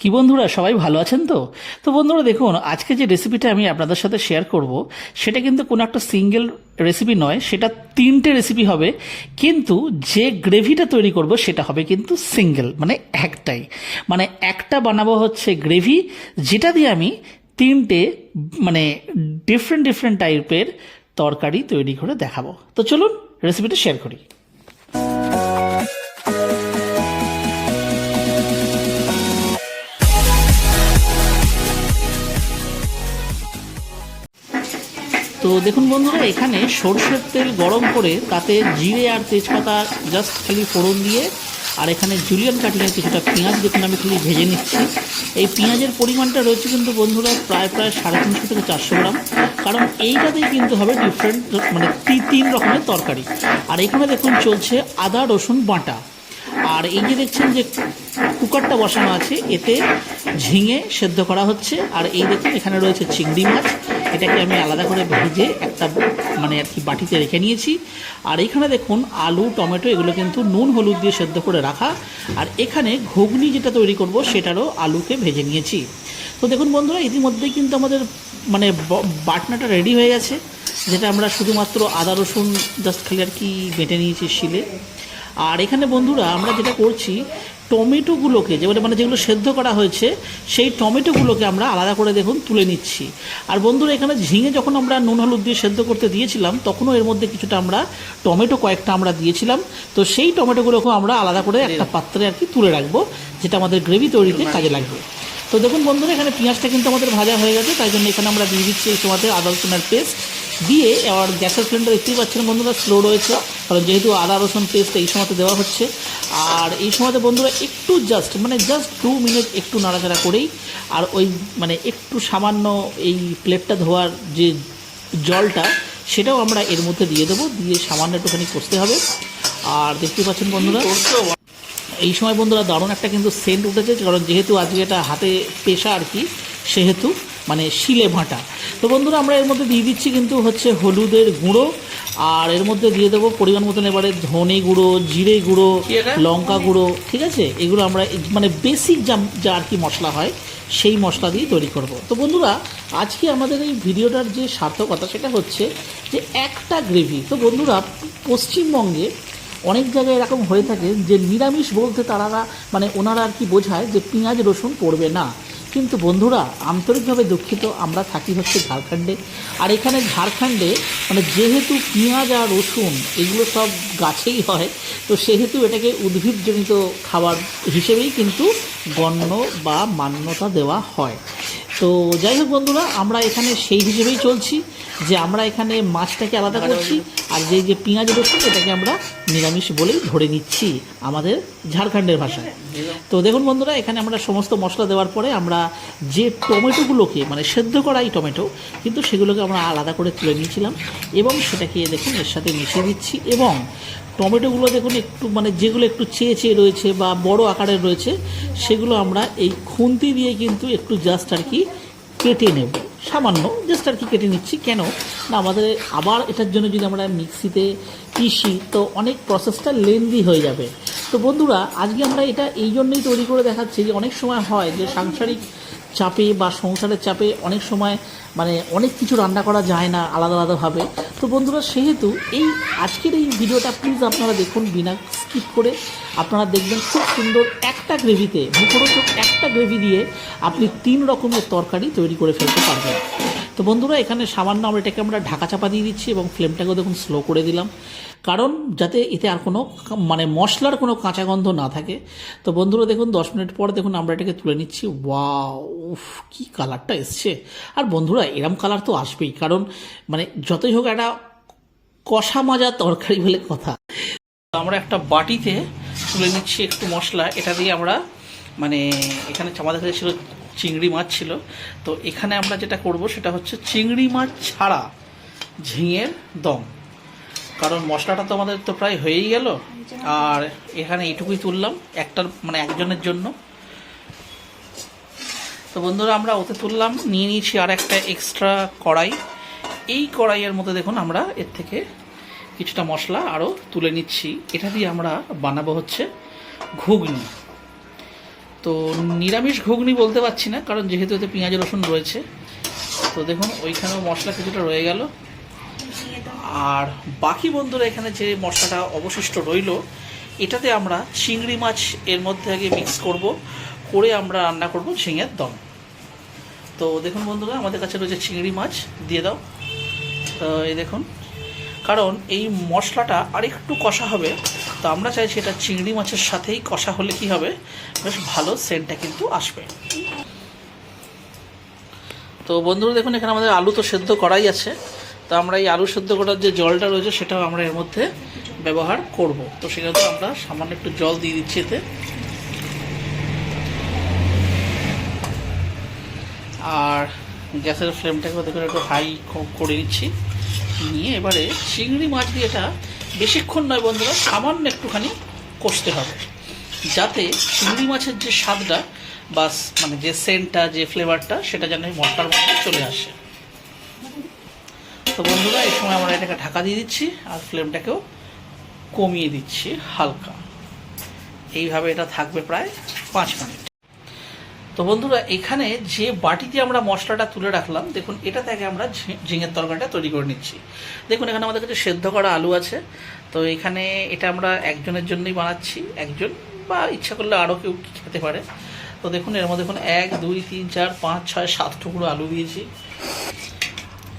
কি বন্ধুরা, সবাই ভালো আছেন তো? তো বন্ধুরা দেখুন, আজকে যে রেসিপিটা আমি আপনাদের সাথে শেয়ার করব, সেটা কিন্তু কোনো একটা সিঙ্গেল রেসিপি নয়, সেটা তিনটে রেসিপি হবে, কিন্তু যে গ্রেভিটা তৈরি করব, সেটা হবে কিন্তু সিঙ্গেল মানে একটাই। মানে একটা বানাবো হচ্ছে গ্রেভি যেটা দিয়ে আমি তিনটে মানে ডিফারেন্ট ডিফারেন্ট টাইপের তরকারি তৈরি করে দেখাবো। তো চলুন রেসিপিটা শেয়ার করি। তো দেখুন বন্ধুরা, এখানে সর্ষের তেল গরম করে তাতে জিরে আর তেজপাতা জাস্ট খালি ফোড়ন দিয়ে, আর এখানে জুলিয়ান কাটিংয়ের কিছুটা পেঁয়াজ দেখুন আমি খালি ভেজে নিচ্ছি। এই পেঁয়াজের পরিমাণটা রয়েছে কিন্তু বন্ধুরা প্রায় প্রায় সাড়ে তিনশো থেকে চারশো গ্রাম। কারণ এইটাতেই কিন্তু হবে ডিফারেন্ট মানে তিন রকমের তরকারি। আর এখানে দেখুন চলছে আদা রসুন বাটা। আর এই যে দেখছেন যে কুকারটা বসানো আছে, এতে ঝিঙে সেদ্ধ করা হচ্ছে, আর এই দেখুন এখানে রয়েছে চিংড়ি মাছ, এটাকে আমি আলাদা করে ভেজে একটা মানে আর কি বাটিতে রেখে নিয়েছি। আর এখানে দেখুন আলু, টমেটো, এগুলো কিন্তু নুন, হলুদ দিয়ে সেদ্ধ করে রাখা। আর এখানে ঘুগনি যেটা তৈরি করব, সেটারও আলুকে ভেজে নিয়েছি। তো দেখুন বন্ধুরা ইতিমধ্যেই কিন্তু আমাদের মানে বাটনাটা রেডি হয়ে গেছে, যেটা আমরা শুধুমাত্র আদা রসুন জাস্ট খালি আর কি বেটে নিয়েছি শিলে। আর এখানে বন্ধুরা আমরা যেটা করছি টমেটোগুলোকে যেগুলো মানে যেগুলো সেদ্ধ করা হয়েছে, সেই টমেটোগুলোকে আমরা আলাদা করে দেখুন তুলে নিচ্ছি। আর বন্ধুরা এখানে ঝিঙে যখন আমরা নুন, হলুদ দিয়ে সেদ্ধ করতে দিয়েছিলাম, তখনও এর মধ্যে কিছুটা আমরা টমেটো কয়েকটা আমরা দিয়েছিলাম। তো সেই টমেটোগুলোকেও আমরা আলাদা করে একটা পাত্রে আর কি তুলে রাখব, যেটা আমাদের গ্রেভি তৈরিতে কাজে লাগবে। তো দেখুন বন্ধুরা, এখানে পেঁয়াজটা কিন্তু আমাদের ভাজা হয়ে গেছে, তাই জন্য এখানে আমরা দিয়ে দিচ্ছি এই সময়তে আদা রসুনের পেস্ট দিয়ে এবার গ্যাসের ফ্লেমটা দেখতেই পাচ্ছেন বন্ধুরা স্লো রয়েছে। কারণ যেহেতু আদা, রসুন পেস্ট এই সময়তে দেওয়া হচ্ছে। আর এই সময়তে বন্ধুরা একটু জাস্ট মানে জাস্ট দু মিনিট একটু নাড়াচাড়া করেই আর ওই মানে একটু সামান্য এই প্লেটটা ধোয়ার যে জলটা, সেটাও আমরা এর মধ্যে দিয়ে দেবো। দিয়ে সামান্য একটুখানি কষতে হবে। আর দেখতেই পাচ্ছেন বন্ধুরা, এই সময় বন্ধুরা দারুণ একটা কিন্তু সেন্ট উঠেছে। কারণ যেহেতু আজকে এটা হাতে পেশা আর কি, সেহেতু মানে শিলে ভাঁটা। তো বন্ধুরা আমরা এর মধ্যে দিয়ে দিচ্ছি কিন্তু হচ্ছে হলুদের গুঁড়ো আর এর মধ্যে দিয়ে দেবো পরিমাণ মতন এবারে ধনে গুঁড়ো জিরে গুঁড়ো লঙ্কা গুঁড়ো ঠিক আছে? এগুলো আমরা মানে বেসিক যা যা আর কি মশলা হয় সেই মশলা দিয়ে তৈরি করব। তো বন্ধুরা আজকে আমাদের এই ভিডিওটার যে সার্থকতা সেটা হচ্ছে যে একটা গ্রেভি তো বন্ধুরা পশ্চিমবঙ্গে অনেক জায়গায় এরকম হয়ে থাকে যে নিরামিষ বলতে তারা মানে ওনারা আর কি বোঝায় যে পেঁয়াজ রসুন পড়বে না। কিন্তু বন্ধুরা, আন্তরিকভাবে দুঃখিত, আমরা থাকি হচ্ছে ঝাড়খণ্ডে। আর এখানে ঝাড়খণ্ডে মানে যেহেতু পেঁয়াজ আর রসুন, এগুলো সব গাছেই হয়, তো সেহেতু এটাকে উদ্ভিদজনিত খাবার হিসেবেই কিন্তু গণ্য বা মান্যতা দেওয়া হয়। তো যাই হোক বন্ধুরা আমরা এখানে সেই হিসেবেই চলছি যে আমরা এখানে মাছটাকে আলাদা করছি। আর যে যে পেঁয়াজ রসুন এটাকে আমরা নিরামিষ বলেই ধরে নিচ্ছি আমাদের ঝাড়খণ্ডের ভাষায়। তো দেখুন বন্ধুরা এখানে আমরা সমস্ত মশলা দেওয়ার পরে আমরা যে টমেটোগুলোকে মানে সেদ্ধ করা এই টমেটো কিন্তু সেগুলোকে আমরা আলাদা করে তুলে নিয়েছিলাম এবং সেটাকে দেখুন এর সাথে মিশিয়ে দিচ্ছি এবং টমেটোগুলো দেখুন একটু মানে যেগুলো একটু চেয়ে চেয়ে রয়েছে বা বড় আকারের রয়েছে, সেগুলো আমরা এই খুন্তি দিয়ে কিন্তু একটু জাস্ট আর কি কেটে নেব। সামান্য জাস্ট আর কি কেটে নিচ্ছি। কেন? না, আমাদের আবার এটার জন্য যদি আমরা মিক্সিতে পিসি তো অনেক প্রসেসটা লেন্দি হয়ে যাবে। তো বন্ধুরা, আজকে আমরা এটা এই জন্যই তৈরি করে দেখাচ্ছি যে অনেক সময় হয় যে সাংসারিক চাপে বা সংসারের চাপে অনেক সময় মানে অনেক কিছু রান্না করা যায় না আলাদা আলাদাভাবে। তো বন্ধুরা, সেহেতু এই আজকের এই ভিডিওটা প্লিজ আপনারা দেখুন, বিনা স্কিপ করে আপনারা দেখবেন খুব সুন্দর একটা গ্রেভিতে মুখরোচক একটা গ্রেভি দিয়ে আপনি তিন রকমের তরকারি তৈরি করে ফেলতে পারবেন। তো বন্ধুরা, এখানে সামান্য আমরা এটাকে আমরা ঢাকা চাপা দিয়ে দিচ্ছি এবং ফ্লেমটাকেও দেখুন স্লো করে দিলাম। কারণ যাতে এতে আর কোনো মানে মশলার কোনো কাঁচা গন্ধ না থাকে। তো বন্ধুরা, দেখুন, দশ মিনিট পর দেখুন আমরা এটাকে তুলে নিচ্ছি। ওয়াও, উফ, কী কালারটা এসছে। আর বন্ধুরা, এরম কালার তো আসবেই। কারণ মানে যতই হোক একটা কষা মাজা তরকারি বলে কথা। আমরা একটা বাটিতে তুলে নিচ্ছি একটু মশলা। এটা দিয়ে আমরা মানে এখানে আমাদের কাছে ছিল চিংড়ি মাছ ছিল। তো এখানে আমরা যেটা করব সেটা হচ্ছে চিংড়ি মাছ ছাড়া ঝিঙের দম। কারণ মশলাটা তো আমাদের তো প্রায় হয়েই গেল। আর এখানে এইটুকুই তুললাম, একটার মানে একজনের জন্য। তো বন্ধুরা, আমরা ওতে তুললাম, নিয়ে নিয়েছি আর একটা এক্সট্রা কড়াই। এই কড়াইয়ের মধ্যে দেখুন আমরা এর থেকে কিছুটা মশলা আরও তুলে নিচ্ছি। এটা দিয়ে আমরা বানাবো হচ্ছে ঘুগনি। তো নিরামিষ ঘুগনি বলতে পারছি না, কারণ যেহেতু এতে পেঁয়াজ, রসুন রয়েছে। তো দেখুন, ওইখানেও মশলা কিছুটা রয়ে গেল। আর বাকি বন্ধুরা এখানে যে মশলাটা অবশিষ্ট রইল, এটাতে আমরা চিংড়ি মাছ এর মধ্যে আগে মিক্স করব, করে আমরা রান্না করব ঝিঙের দম। তো দেখুন বন্ধুরা, আমাদের কাছে রয়েছে চিংড়ি মাছ, দিয়ে দাও। তো এই দেখুন, কারণ এই মশলাটা আরেকটু কষা হবে তো আমরা চাই সেটা চিংড়ি মাছের সাথেই কষা হলে কি হবে? বেশ ভালো সেন্টটা কিন্তু আসবে। তো বন্ধুরা, দেখুন, এখানে আমাদের আলু তো সেদ্ধ করাই আছে। তো আমরা এই আলু সেদ্ধ করার যে জলটা রয়েছে, সেটাও আমরা এর মধ্যে ব্যবহার করব। তো সেক্ষেত্রে আমরা সামান্য একটু জল দিয়ে দিচ্ছি এতে। আর গ্যাসের ফ্লেমটাকে দেখুন, একটু হাই করে নিচ্ছি। নিয়ে এবারে চিংড়ি মাছ দিয়ে এটা বেশিক্ষণ নয় বন্ধুরা, সামান্য একটুখানি কষতে হবে। যাতে চিংড়ি মাছের যে স্বাদটা বা মানে যে সেন্টটা, যে ফ্লেভারটা, সেটা যেন মশলার মধ্যে চলে আসে। তো বন্ধুরা, এই সময় আমরা এটাকে ঢাকা দিয়ে দিচ্ছি আর ফ্লেমটাকেও কমিয়ে দিচ্ছি হালকা। এইভাবে এটা থাকবে প্রায় পাঁচ মিনিট। তো বন্ধুরা, এখানে যে বাটিতে আমরা মশলাটা তুলে রাখলাম, দেখুন, এটা থেকে আমরা ঝিঙের তরকারিটা তৈরি করে নিচ্ছি। দেখুন, এখানে আমাদের কাছে সেদ্ধ করা আলু আছে। তো এখানে এটা আমরা একজনের জন্যই বানাচ্ছি, একজন বা ইচ্ছা করলে আরও কেউ খেতে পারে। তো দেখুন, এর মধ্যে দেখুন, এক, দুই, তিন, চার, পাঁচ, ছয়, সাত টুকরো আলু দিয়েছি।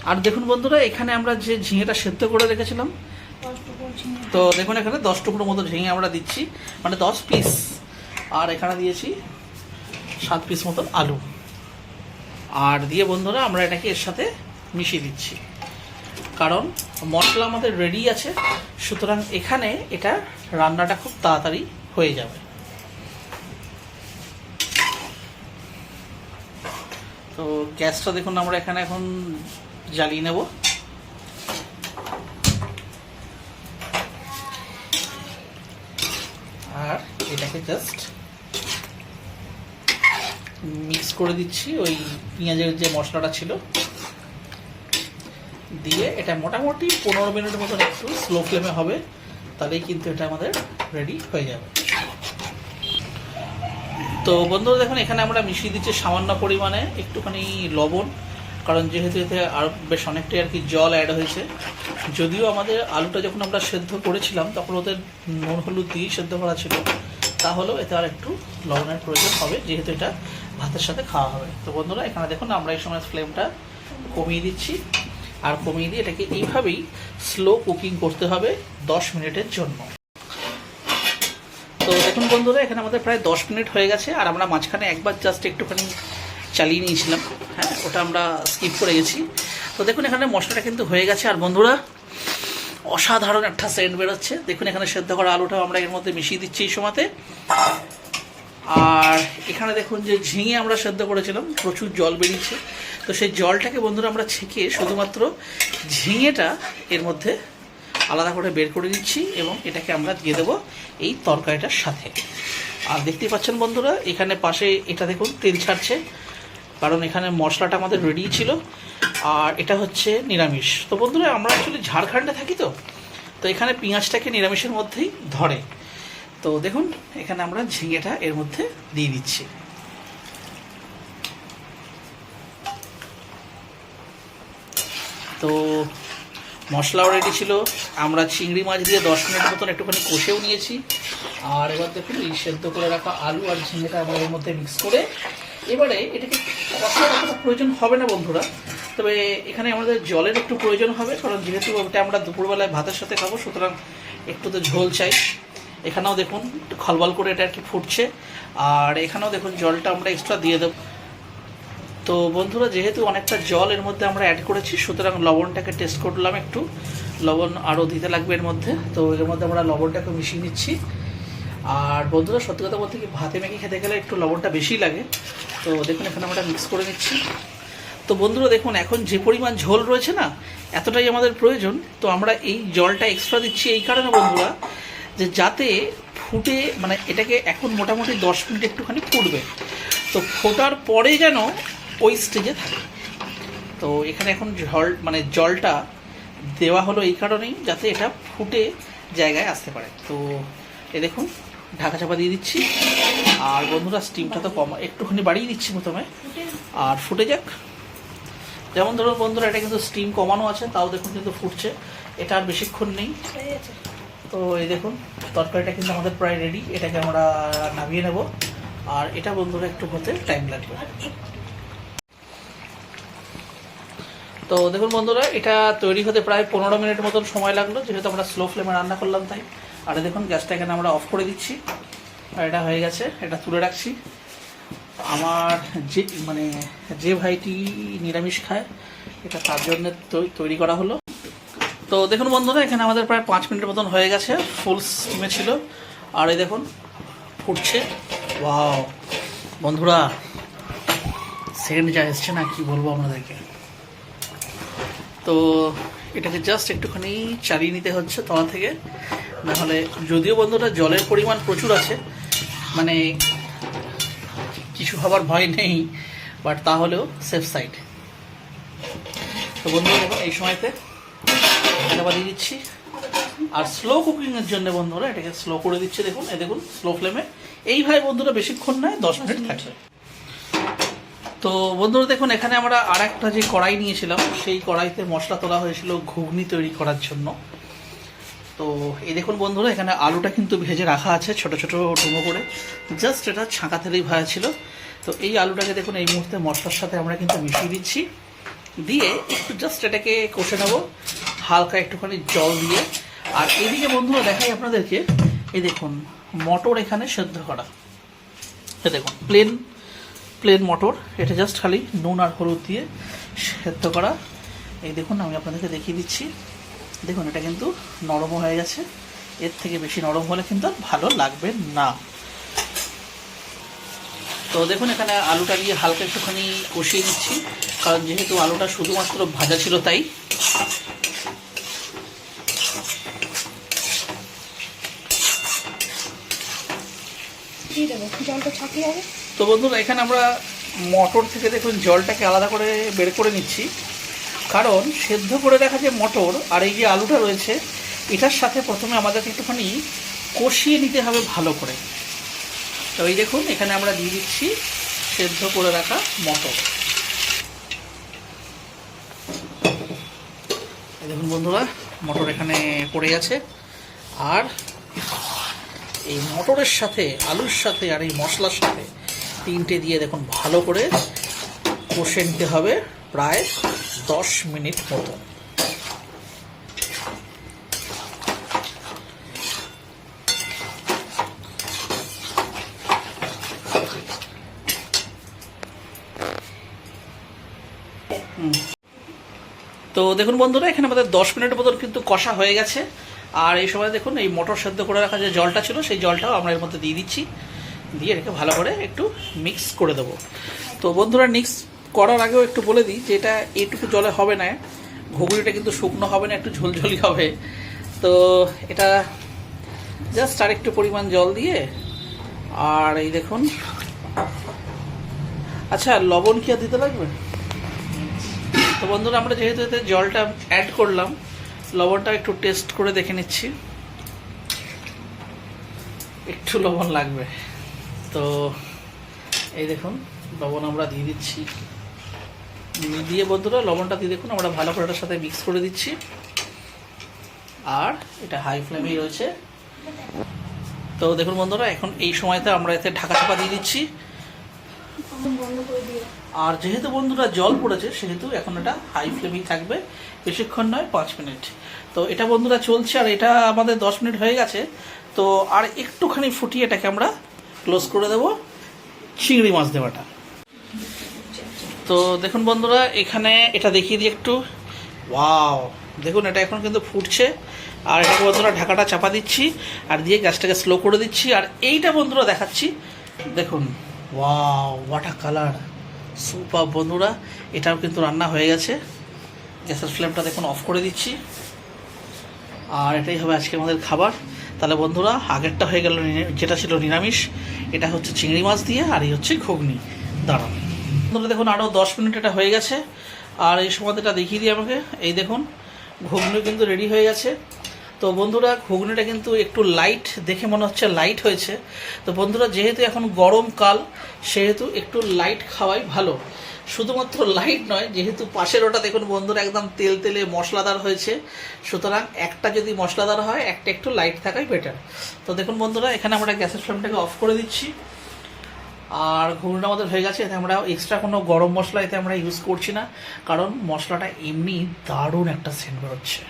আর দেখুন বন্ধুরা, এখানে আমরা যে ঝিঙেটা সেদ্ধ করে রেখেছিলাম, তো দেখুন, এখানে দশ টুকরো মতো ঝিঙে আমরা দিচ্ছি মানে দশ পিস আর এখানে দিয়েছি সাত পিস মতন আলু। আর দিয়ে বন্ধুরা, আমরা এটাকে এর সাথে মিশিয়ে দিচ্ছি। কারণ মশলা আমাদের রেডি আছে, সুতরাং এখানে এটা রান্নাটা খুব তাড়াতাড়ি হয়ে যাবে। তো গ্যাসটা দেখুন, আমরা এখানে এখন জ্বালিয়ে নেব। আর এটাকে জাস্ট মিক্স করে দিচ্ছি, ওই পেঁয়াজের যে মশলাটা ছিল। দিয়ে এটা মোটামুটি পনেরো মিনিটের মতন একটু স্লো ফ্লেমে হবে, তাহলেই কিন্তু এটা আমাদের রেডি হয়ে যাবে। তো বন্ধুরা, দেখুন, এখানে আমরা মিশিয়ে দিচ্ছি সামান্য পরিমাণে একটুখানি লবণ, কারণ যেহেতু এতে আর বেশ অনেকটাই আর কি জল অ্যাড হয়েছে। যদিও আমাদের আলুটা যখন আমরা সেদ্ধ করেছিলাম, তখন ওদের নুন হলুদ দিয়েই সেদ্ধ করা ছিল। তাহলেও এতে আর একটু লবণের প্রয়োজন হবে, যেহেতু এটা ভাতের সাথে খাওয়া হবে। তো বন্ধুরা, এখানে দেখুন, আমরা এই সময় ফ্লেমটা কমিয়ে দিচ্ছি। আর কমিয়ে দিয়ে এটাকে এইভাবেই স্লো কুকিং করতে হবে দশ মিনিটের জন্য। তো দেখুন বন্ধুরা, এখানে আমাদের প্রায় দশ মিনিট হয়ে গেছে, আর আমরা মাঝখানে একবার জাস্ট একটুখানি চালিয়ে নিয়েছিলাম। হ্যাঁ ওটা আমরা স্কিপ করে গেছি। তো দেখুন, এখানে মশলাটা কিন্তু হয়ে গেছে। আর বন্ধুরা অসাধারণ একটা সেন্ট বেরোচ্ছে। দেখুন এখানে সেদ্ধ করা আলুটাও আমরা এর মধ্যে মিশিয়ে দিচ্ছি এই সময়তে। আর এখানে দেখুন যে ঝিঙে আমরা সেদ্ধ করেছিলাম, প্রচুর জল বেরিয়েছে। তো সেই জলটাকে বন্ধুরা আমরা ছেঁকে শুধুমাত্র ঝিঙেটা এর মধ্যে আলাদা করে বের করে দিচ্ছি এবং এটাকে আমরা দিয়ে দেবো এই তরকারিটার সাথে। আর দেখতেই পাচ্ছেন বন্ধুরা, এখানে পাশে এটা দেখুন, তেল ছাড়ছে। কারণ এখানে মশলাটা আমাদের রেডি ছিল। আর এটা হচ্ছে নিরামিষ। তো বন্ধুরা, আমরা অ্যাকচুয়ালি ঝাড়খণ্ডে থাকি তো তো এখানে পেঁয়াজটাকে নিরামিষের মধ্যেই ধরে। তো দেখুন, এখানে আমরা ঝিঙেটা এর মধ্যে দিয়ে দিচ্ছি। তো মশলাও রেডি ছিল। আমরা চিংড়ি মাছ দিয়ে দশ মিনিট মতন একটুখানি কষেও নিয়েছি। আর এবার দেখুন, এই সেদ্ধ করে রাখা আলু আর ঝিঙেটা আমরা এর মধ্যে মিক্স করে, এবারে এটাকে কষার প্রয়োজন হবে না বন্ধুরা। তবে এখানে আমাদের জলের একটু প্রয়োজন হবে, কারণ যেহেতু ওটা আমরা দুপুরবেলায় ভাতের সাথে খাব, সুতরাং একটু তো ঝোল চাই। এখানেও দেখুন খলবল করে এটা আর কি ফুটছে। আর এখানেও দেখুন, জলটা আমরা এক্সট্রা দিয়ে দেবো। তো বন্ধুরা, যেহেতু অনেকটা জল এর মধ্যে আমরা অ্যাড করেছি, সুতরাং লবণটাকে টেস্ট করলাম একটু। লবণ আরও দিতে লাগবে এর মধ্যে। তো এর মধ্যে আমরা লবণটাকে মিশিয়ে নিচ্ছি। আর বন্ধুরা, সত্যি কথা বলতে কি, ভাতে মেখে খেতে গেলে একটু লবণটা বেশি লাগে। তো দেখুন, এখানে আমরা মিক্স করে নিচ্ছি। তো বন্ধুরা দেখুন, এখন যে পরিমাণ ঝোল রয়েছে না, এতটাই আমাদের প্রয়োজন। তো আমরা এই জলটা এক্সট্রা দিচ্ছি এই কারণে বন্ধুরা, যে যাতে ফুটে মানে এটাকে এখন মোটামুটি দশ মিনিট একটুখানি ফুটবে। তো ফোটার পরে যেন ওই স্টেজে থাকে। তো এখানে এখন জল মানে জলটা দেওয়া হলো এই কারণেই, যাতে এটা ফুটে জায়গায় আসতে পারে। তো এ দেখুন, ঢাকা চাপা দিয়ে দিচ্ছি। আর বন্ধুরা স্টিমটা তো কম, একটুখানি বাড়িয়ে দিচ্ছি প্রথমে। আর ফুটে যাক। যেমন ধরুন বন্ধুরা, এটা কিন্তু স্টিম কমানো আছে, তাও দেখুন কিন্তু ফুটছে। এটা আর বেশিক্ষণ নেই। তো এই দেখুন, তরকারিটা কিন্তু আমাদের প্রায় রেডি এটাকে আমরা নামিয়ে নেব। আর এটা বন্ধুরা একটু হতে টাইম লাগবে। তো দেখুন বন্ধুরা, এটা তৈরি হতে প্রায় পনেরো মিনিট মতন সময় লাগল। যেহেতু আমরা স্লো ফ্লেমে রান্না করলাম তাই। আর দেখুন গ্যাসটা এখানে আমরা অফ করে দিচ্ছি। আর এটা হয়ে গেছে, এটা তুলে রাখছি। আমার যে মানে যে ভাইটি নিরামিষ খায়, এটা তার জন্য তৈরি করা হলো। তো দেখুন বন্ধুরা, এখানে আমাদের প্রায় পাঁচ মিনিট মতন হয়ে গেছে ফুল স্টিমে ছিল। আর এই দেখুন, ফুটছে। ওয়াও বন্ধুরা, সেকেন্ড যা এসছে না, কি বলব আপনাদেরকে? তো এটাকে জাস্ট একটুখানি চালিয়ে নিতে হচ্ছে তলা থেকে। নাহলে, যদিও বন্ধুরা, জলের পরিমাণ প্রচুর আছে মানে কিছু হবার ভয় নেই বাট তাহলেও সেফ সাইড তো বন্ধুরা দেখুন এই সময়তে দিয়ে দিচ্ছি। আর স্লো কুকিংয়ের জন্য বন্ধুরা এটাকে স্লো করে দিচ্ছে দেখুন এ দেখুন স্লো ফ্লেমে এইভাবে বন্ধুরা বেশিক্ষণ নয় দশ মিনিট থাকবে তো বন্ধুরা দেখুন এখানে আমরা আর একটা যে কড়াই নিয়েছিলাম সেই কড়াইতে মশলা তোলা হয়েছিল ঘুগনি তৈরি করার জন্য। তো এই দেখুন বন্ধুরা, এখানে আলুটা কিন্তু ভেজে রাখা আছে ছোট ছোট ডুমো করে। জাস্ট এটা ছাঁকা তেলেই ভাজা ছিল। তো এই আলুটাকে দেখুন, এই মুহূর্তে মশলার সাথে আমরা কিন্তু মিশিয়ে দিচ্ছি। দিয়ে একটু জাস্ট এটাকে কষে নেব, হালকা একটুখানি জল দিয়ে। আর এদিকে বন্ধুরা দেখাই আপনাদেরকে, এই দেখুন, মটর এখানে সেদ্ধ করা। এ দেখুন প্লেন প্লেন মটর। এটা জাস্ট খালি নুন আর হলুদ দিয়ে সেদ্ধ করা। এই দেখুন, আমি আপনাদেরকে দেখিয়ে দিচ্ছি। দেখুন এটা কিন্তু নরম হয়ে গেছে। এর থেকে বেশি নরম হলে কিন্তু আর ভালো লাগবে না। তো দেখুন এখানে আলুটা দিয়ে হালকা একটুখানি কষিয়ে নিচ্ছি। কারণ যেহেতু আলুটা শুধুমাত্র ভাজা ছিল তাই। জলটা তো বন্ধুরা এখানে আমরা মটর থেকে দেখুন জলটাকে আলাদা করে বের করে নিচ্ছি। কারণ সেদ্ধ করে রাখা যে মটর আর এই যে আলুটা রয়েছে, এটার সাথে প্রথমে আমাদেরকে একটুখানি কষিয়ে নিতে হবে ভালো করে। তো এই দেখুন, এখানে আমরা দিয়ে দিচ্ছি সেদ্ধ করে রাখা মটর। দেখুন বন্ধুরা, মটর এখানে পড়ে আছে। আর এই মটরের সাথে, আলুর সাথে আর এই মশলার সাথে তিনটে দিয়ে দেখুন ভালো করে কষে নিতে হবে প্রায় দশ মিনিট মতো। তো দেখুন বন্ধুরা, এখানে আমাদের দশ মিনিট মতন কিন্তু কষা হয়ে গেছে। আর এই সময় দেখুন, এই মটর সেদ্ধ করে রাখা যে জলটা ছিল, সেই জলটাও আমরা এর মধ্যে দিয়ে দিচ্ছি। দিয়ে রেখে ভালো করে একটু মিক্স করে দেবো। তো বন্ধুরা মিক্স করার আগেও একটু বলে দিই যে এটা এইটুকু জলে হবে না। ঘুগনিটা কিন্তু শুকনো হবে না, একটু ঝোলঝোলি হবে। তো এটা জাস্ট আর একটু পরিমাণ জল দিয়ে, আর এই দেখুন। আচ্ছা লবণ কি আর দিতে লাগবে? তো বন্ধুরা, আমরা যেহেতু এতে জলটা অ্যাড করলাম, লবণটা একটু টেস্ট করে দেখে নিচ্ছি। একটু লবণ লাগবে। তো এই দেখুন, লবণ আমরা দিয়ে দিচ্ছি। দিয়ে বন্ধুরা, লবণটা দিয়ে দেখুন, আমরা ভালো করে সাথে মিক্স করে দিচ্ছি। আর এটা হাই ফ্লেমেই রয়েছে। তো দেখুন বন্ধুরা, এখন এই সময়তে আমরা এতে ঢাকা চাপা দিয়ে দিচ্ছি। আর যেহেতু বন্ধুরা জল পড়েছে, সেহেতু এখন এটা হাই ফ্লেমেই থাকবে। বেশিক্ষণ নয়, পাঁচ মিনিট। তো এটা বন্ধুরা চলছে, আর এটা আমাদের দশ মিনিট হয়ে গেছে। তো আর একটুখানি ফুটিয়ে এটাকে আমরা ক্লোজ করে দেব। চিংড়ি মাছ দেওয়াটা। তো দেখুন বন্ধুরা, এখানে এটা দেখিয়ে দিই একটু। ওয়াও, দেখুন এটা এখন কিন্তু ফুটছে। আর এটাকে বন্ধুরা ঢাকাটা চাপা দিচ্ছি আর দিয়ে গ্যাসটাকে স্লো করে দিচ্ছি। আর এইটা বন্ধুরা দেখাচ্ছি। দেখুন, ওয়াও ওয়াটা কালার সুপার বন্ধুরা, এটাও কিন্তু রান্না হয়ে গেছে। গ্যাসের ফ্লেমটা দেখুন অফ করে দিচ্ছি। আর এটাই হবে আজকে আমাদের খাবার। তাহলে বন্ধুরা, আগেরটা হয়ে গেল যেটা ছিল নিরামিষ, এটা হচ্ছে চিংড়ি মাছ দিয়ে আর এই হচ্ছে ঘুগনি। দাঁড়ান। বন্ধুরা দেখুন আরও দশ মিনিট এটা হয়ে গেছে। আর এই সময়টা দেখিয়ে দিই আমাকে। এই দেখুন, ঘুগনি কিন্তু রেডি হয়ে গেছে। তো বন্ধুরা, ঘুগনিটা কিন্তু একটু লাইট দেখে মনে হচ্ছে লাইট হয়েছে। তো বন্ধুরা, যেহেতু এখন গরমকাল সেহেতু একটু লাইট খাওয়াই ভালো। শুধুমাত্র লাইট নয়, যেহেতু পাশের ওটা দেখুন বন্ধুরা, একদম তেল তেলে মশলাদার হয়েছে। সুতরাং একটা যদি মশলাদার হয়, একটা একটু লাইট থাকাই বেটার তো দেখুন বন্ধুরা, এখানে আমরা গ্যাসের ফ্লেমটাকে অফ করে দিচ্ছি। আর ঘুগনিটা আমাদের হয়ে গেছে, এতে আমরা এক্সট্রা কোনো গরম মশলা এতে আমরা ইউজ করছি না, কারণ মশলাটা এমনি দারুণ একটা সেন্ট বেরোচ্ছে।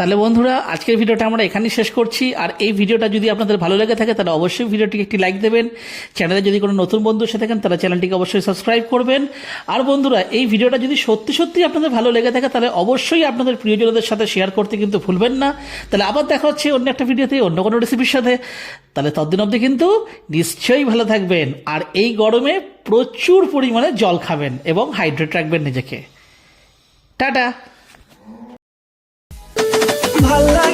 তাহলে বন্ধুরা, আজকের ভিডিওটা আমরা এখানেই শেষ করছি। আর এই ভিডিওটা যদি আপনাদের ভালো লেগে থাকে, তাহলে অবশ্যই ভিডিওটিকে একটি লাইক দেবেন। চ্যানেলে যদি কোনো নতুন বন্ধু এসে থাকেন, তাহলে চ্যানেলটিকে অবশ্যই সাবস্ক্রাইব করবেন। আর বন্ধুরা, এই ভিডিওটা যদি সত্যি সত্যি আপনাদের ভালো লেগে থাকে, তাহলে অবশ্যই আপনাদের প্রিয়জনদের সাথে শেয়ার করতে কিন্তু ভুলবেন না। তাহলে আবার দেখা হচ্ছে অন্য একটা ভিডিওতে, অন্য কোনো রেসিপির সাথে। তাহলে ততদিন অবধি কিন্তু নিশ্চয়ই ভালো থাকবেন। আর এই গরমে প্রচুর পরিমাণে জল খাবেন এবং হাইড্রেট রাখবেন নিজেকে। টাটা! ভালো